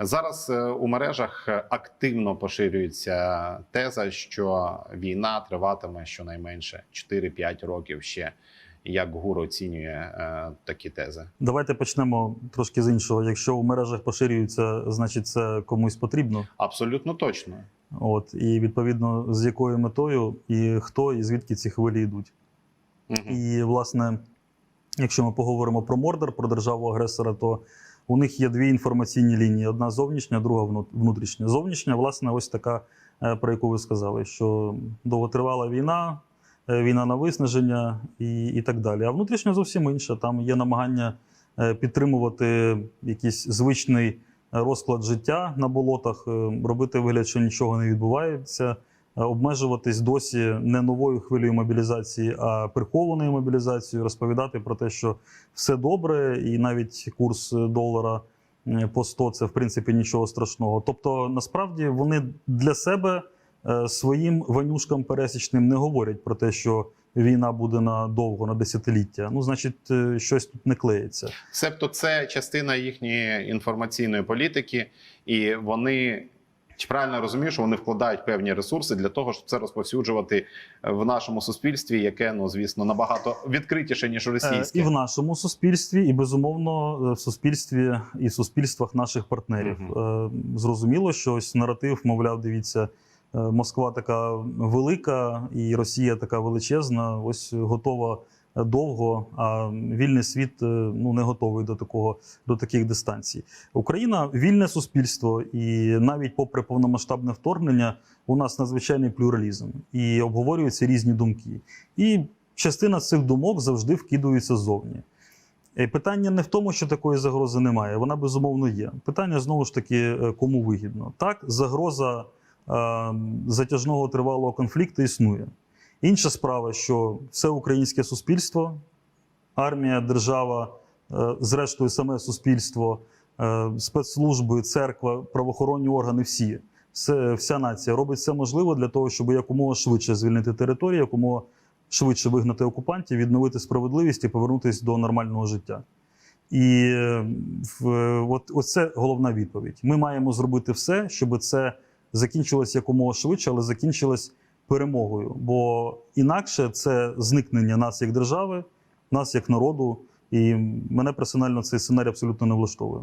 Зараз е, у мережах активно поширюється теза, що війна триватиме щонайменше 4-5 років ще. Як ГУР оцінює е, такі тези? Давайте почнемо трошки з іншого. Якщо у мережах поширюється, значить це комусь потрібно. Абсолютно точно. От і відповідно з якою метою, і хто, і звідки ці хвилі йдуть. Мгм. І власне, якщо ми поговоримо про Мордор, про державу агресора, то у них є дві інформаційні лінії: одна зовнішня, друга внутрішня. Зовнішня, власне, ось така, е, про яку ви сказали, що довготривала війна, е, війна на виснаження і, і так далі. А внутрішня зовсім інша. Там є намагання е, підтримувати якийсь звичний розклад життя на болотах, робити вигляд, що нічого не відбувається обмежуватись досі не новою хвилею мобілізації, а прихованою мобілізацією, розповідати про те, що все добре, і навіть курс долара е, по 100 – це в принципі нічого страшного. Тобто, насправді вони для себе е, своїм ванюшкам пересічним не говорять про те, що війна буде на довго, на десятиліття. Ну, значить, е, щось тут не клеїться. Себто, це частина їхньої інформаційної політики, і вони чи правильно я розумію, що вони вкладають певні ресурси для того, щоб це розповсюджувати в нашому суспільстві, яке ну звісно набагато відкритіше ніж Е, російське. І в нашому суспільстві, і безумовно е, в суспільстві і в суспільствах наших партнерів. Е, Зрозуміло, що ось наратив, мовляв, дивіться, е, Москва така велика і Росія така величезна. Ось готова довго, а вільний світ е, ну не готовий до такого до таких дистанцій. Україна вільне суспільство, і навіть попри повномасштабне вторгнення, у нас надзвичайний плюралізм і обговорюються різні думки. І частина цих думок завжди вкидується ззовні. Е, Питання не в тому, що такої загрози немає, вона безумовно є. Питання знову ж таки, е, кому вигідно. Так, загроза е, затяжного тривалого конфлікту існує. Інша справа, що все українське суспільство, армія, держава, е, зрештою, саме суспільство, е, спецслужби, церква, правоохоронні органи, всі, вся нація робить все можливе для того, щоб якомога швидше звільнити територію, якомога швидше вигнати окупантів, відновити справедливість і повернутися до нормального життя. І е, от, оце головна відповідь. Ми маємо зробити все, щоб це закінчилось якомога швидше, але закінчилось перемогою. Бо інакше це зникнення нас як держави, нас як народу. І мене персонально цей сценарій абсолютно не влаштовує.